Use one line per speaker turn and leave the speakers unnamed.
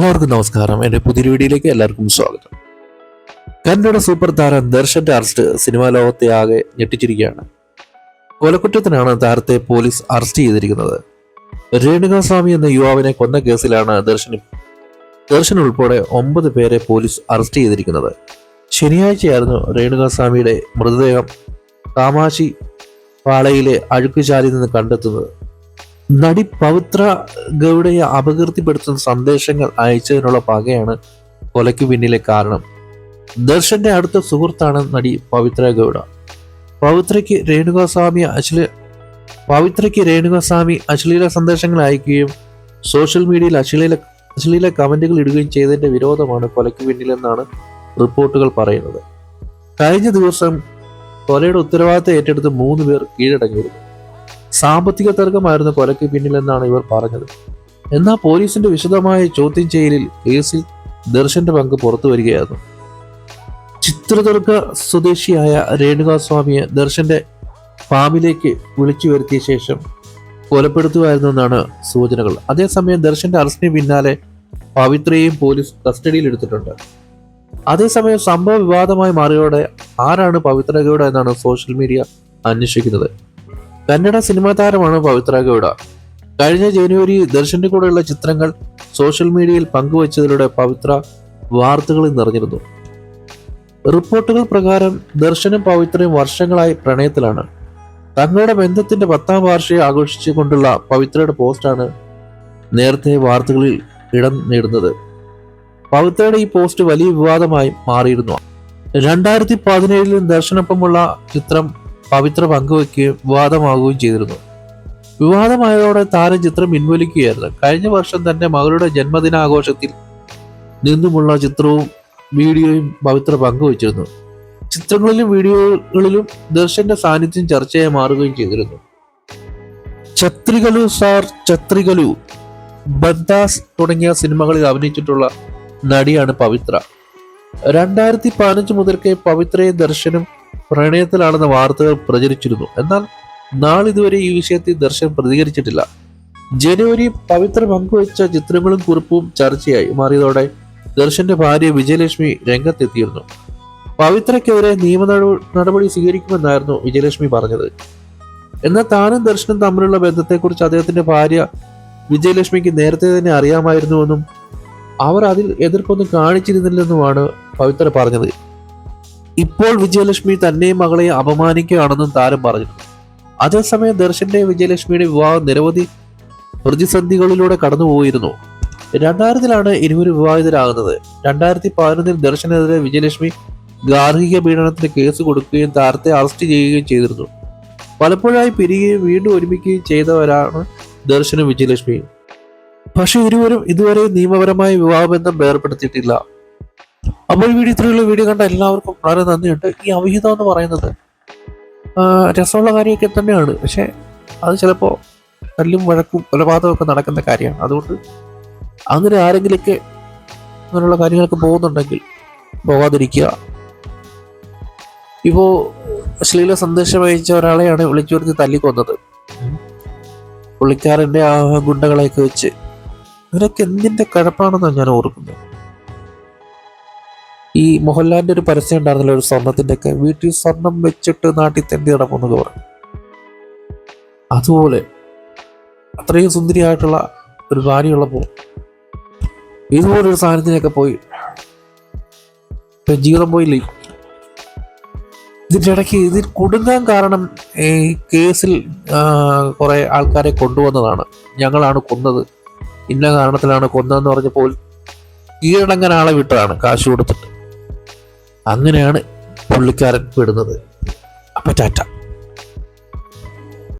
എല്ലാവർക്കും നമസ്കാരം. എന്റെ പുതിയൊരു വീഡിയോയിലേക്ക് എല്ലാവർക്കും സ്വാഗതം. കന്നഡ സൂപ്പർ താരം ദർശന്റെ അറസ്റ്റ് സിനിമാ ലോകത്തെ ആകെ ഞെട്ടിച്ചിരിക്കുകയാണ്. കൊലക്കുറ്റത്തിനാണ് താരത്തെ പോലീസ് അറസ്റ്റ് ചെയ്തിരിക്കുന്നത്. രേണുകാസ്വാമി എന്ന യുവാവിനെ കൊന്ന കേസിലാണ് ദർശൻ ദർശൻ ഉൾപ്പെടെ ഒമ്പത് പേരെ പോലീസ് അറസ്റ്റ് ചെയ്തിരിക്കുന്നത്. ശനിയാഴ്ചയായിരുന്നു രേണുകാസ്വാമിയുടെ മൃതദേഹം കാമാശി പാളയിലെ അഴുക്കുചാലിൽ നിന്ന് കണ്ടെത്തുന്നത്. നടി പവിത്ര ഗൗഡയെ അപകീർത്തിപ്പെടുത്തുന്ന സന്ദേശങ്ങൾ അയച്ചതിനുള്ള പകയാണ് കൊലയ്ക്ക് പിന്നിലെ കാരണം. ദർശന്റെ അടുത്ത സുഹൃത്താണ് നടി പവിത്ര ഗൗഡ. പവിത്രയ്ക്ക് രേണുകാസ്വാമി അശ്ലീ പവിത്രയ്ക്ക് രേണുകാസ്വാമി അശ്ലീല സന്ദേശങ്ങൾ അയക്കുകയും സോഷ്യൽ മീഡിയയിൽ അശ്ലീല അശ്ലീല കമന്റുകൾ ഇടുകയും ചെയ്തതിന്റെ വിരോധമാണ് കൊലയ്ക്ക് പിന്നിലെന്നാണ് റിപ്പോർട്ടുകൾ പറയുന്നത്. കഴിഞ്ഞ ദിവസം കൊലയുടെ ഉത്തരവാദിത്തം ഏറ്റെടുത്ത് മൂന്ന് പേർ കീഴടങ്ങിയിരുന്നു. സാമ്പത്തിക തർക്കമായിരുന്നു കൊലയ്ക്ക് പിന്നിലെന്നാണ് ഇവർ പറഞ്ഞത്. എന്നാൽ പോലീസിന്റെ വിശദമായ ചോദ്യം ചെയ്യലിൽ കേസിൽ ദർശന്റെ പങ്ക് പുറത്തു വരികയായിരുന്നു. ചിത്രദുർഗ സ്വദേശിയായ രേണുകാസ്വാമിയെ ദർശന്റെ ഫാമിലേക്ക് വിളിച്ചു വരുത്തിയ ശേഷം കൊലപ്പെടുത്തുമായിരുന്നു എന്നാണ് സൂചനകൾ. അതേസമയം ദർശന്റെ അറസ്റ്റിന് പിന്നാലെ പവിത്രയെയും പോലീസ് കസ്റ്റഡിയിൽ എടുത്തിട്ടുണ്ട്. അതേസമയം സംഭവ വിവാദമായി മാറിയോടെ ആരാണ് പവിത്രകയുടെ എന്നാണ് സോഷ്യൽ മീഡിയ അന്വേഷിക്കുന്നത്. കന്നഡ സിനിമാ താരമാണ് പവിത്ര ഗൗഡ. കഴിഞ്ഞ ജനുവരി ദർശന്റെ കൂടെയുള്ള ചിത്രങ്ങൾ സോഷ്യൽ മീഡിയയിൽ പങ്കുവച്ചതിലൂടെ പവിത്ര വാർത്തകളിൽ നിറഞ്ഞിരുന്നു. റിപ്പോർട്ടുകൾ പ്രകാരം ദർശനും പവിത്രയും വർഷങ്ങളായി പ്രണയത്തിലാണ്. തങ്ങളുടെ ബന്ധത്തിന്റെ പത്താം വാർഷികം ആഘോഷിച്ചുകൊണ്ടുള്ള പവിത്രയുടെ പോസ്റ്റാണ് നേരത്തെ വാർത്തകളിൽ ഇടം നേടുന്നത്. പവിത്രയുടെ ഈ പോസ്റ്റ് വലിയ വിവാദമായി മാറിയിരുന്നു. രണ്ടായിരത്തി പതിനേഴിൽ ദർശനൊപ്പമുള്ള ചിത്രം പവിത്ര പങ്കുവെക്കുകയും വിവാദമാകുകയും ചെയ്തിരുന്നു. വിവാദമായതോടെ താരം ചിത്രം പിൻവലിക്കുകയായിരുന്നു. കഴിഞ്ഞ വർഷം തന്റെ മകളുടെ ജന്മദിനാഘോഷത്തിൽ നിന്നുമുള്ള ചിത്രവും വീഡിയോയും പവിത്ര പങ്കുവച്ചിരുന്നു. ചിത്രങ്ങളിലും വീഡിയോകളിലും ദർശന്റെ സാന്നിധ്യം ചർച്ചയായി മാറുകയും ചെയ്തിരുന്നു. ഛത്രികലു സാർ ഛത്രികലു. ബന്ദാസ് തുടങ്ങിയ സിനിമകളിൽ അഭിനയിച്ചിട്ടുള്ള നടിയാണ് പവിത്ര. രണ്ടായിരത്തി പതിനഞ്ച് മുതൽക്കേ പവിത്രയും ദർശനും പ്രണയത്തിലാണെന്ന വാർത്തകൾ പ്രചരിച്ചിരുന്നു. എന്നാൽ നാളിതുവരെ ഈ വിഷയത്തിൽ ദർശൻ പ്രതികരിച്ചിട്ടില്ല. ജനുവരി പവിത്ര പങ്കുവച്ച ചിത്രങ്ങളും കുറിപ്പും ചർച്ചയായി. മാറിയതോടെ ദർശന്റെ ഭാര്യ വിജയലക്ഷ്മി രംഗത്തെത്തിയിരുന്നു. പവിത്രയ്ക്കെതിരെ നിയമ നട- നടപടി സ്വീകരിക്കുമെന്നായിരുന്നു വിജയലക്ഷ്മി പറഞ്ഞത്. എന്നാൽ താനും ദർശനും തമ്മിലുള്ള ബന്ധത്തെക്കുറിച്ച് അദ്ദേഹത്തിന്റെ ഭാര്യ വിജയലക്ഷ്മിക്ക് നേരത്തെ തന്നെ അറിയാമായിരുന്നുവെന്നും അവർ അതിൽ എതിർപ്പൊന്നും കാണിച്ചിരുന്നില്ലെന്നുമാണ് പവിത്ര പറഞ്ഞത്. ഇപ്പോൾ വിജയലക്ഷ്മി തന്നെയും മകളെ അപമാനിക്കുകയാണെന്നും താരം പറഞ്ഞു. അതേസമയം ദർശന്റെ വിജയലക്ഷ്മിയുടെ വിവാഹം നിരവധി പ്രതിസന്ധികളിലൂടെ കടന്നുപോയിരുന്നു. രണ്ടായിരത്തിലാണ് ഇരുവരും വിവാഹിതരാകുന്നത്. രണ്ടായിരത്തി പതിനൊന്നിൽ ദർശനെതിരെ വിജയലക്ഷ്മി ഗാർഹിക പീഡനത്തിന് കേസ് കൊടുക്കുകയും താരത്തെ അറസ്റ്റ് ചെയ്യുകയും ചെയ്തിരുന്നു. പലപ്പോഴായി പിരിയുകയും വീണ്ടും ഒരുമിക്കുകയും ചെയ്തവരാണ് ദർശനും വിജയലക്ഷ്മിയും. പക്ഷേ ഇരുവരും ഇതുവരെ നിയമപരമായ വിവാഹബന്ധം വേർപ്പെടുത്തിയിട്ടില്ല അപ്പോൾ വീഡിയോ ഇത്രയുള്ള വീഡിയോ കണ്ട എല്ലാവർക്കും വളരെ നന്ദിയുണ്ട്. ഈ അവിഹിതം എന്ന് പറയുന്നത് രസമുള്ള കാര്യമൊക്കെ തന്നെയാണ്. പക്ഷേ അത് ചിലപ്പോൾ തല്ലും വഴക്കും കൊലപാതകമൊക്കെ നടക്കുന്ന കാര്യമാണ്. അതുകൊണ്ട് അങ്ങനെ ആരെങ്കിലൊക്കെ അങ്ങനെയുള്ള കാര്യങ്ങളൊക്കെ പോകുന്നുണ്ടെങ്കിൽ പോകാതിരിക്കുക. ഇപ്പോൾ ശ്ലീല സന്ദേശം അയച്ച ഒരാളെയാണ് വിളിച്ചു വരുത്തി തല്ലിക്കൊന്നത്. പുള്ളിക്കാരന്റെ ആ ഗുണ്ടകളെയൊക്കെ വെച്ച്. ഇവരൊക്കെ എന്തിന്റെ കഴപ്പാണെന്നാണ് ഞാൻ ഓർക്കുന്നത്. ഈ മോഹൻലാലിന്റെ ഒരു പരസ്യം ഉണ്ടായിരുന്നല്ലോ ഒരു സ്വർണത്തിന്റെ ഒക്കെ വീട്ടിൽ സ്വർണം വെച്ചിട്ട് നാട്ടിൽ തെണ്ടി നടക്കുന്നത് പറഞ്ഞു. അതുപോലെ അത്രയും സുന്ദരിയായിട്ടുള്ള ഒരു ഭാര്യയുള്ളപ്പോൾ ഇതുപോലൊരു സാധനത്തിനൊക്കെ പോയി ജീവിതം പോയില്ലേ? ഇതിന്റെ ഇടയ്ക്ക് ഇതിൽ കുടുങ്ങാൻ കാരണം ഈ കേസിൽ കുറേ ആൾക്കാരെ കൊണ്ടുവന്നതാണ്. ഞങ്ങളാണ് കൊന്നത്. ഇന്ന കാരണത്തിലാണ് കൊന്നതെന്ന് പറഞ്ഞപ്പോൾ കീഴടങ്ങനാളെ വിട്ടതാണ് കാശ് കൊടുത്തിട്ട്. അങ്ങനെയാണ് പുള്ളിക്കാരൻ വിടുന്നത്. അപ്പോൾ ടാറ്റ.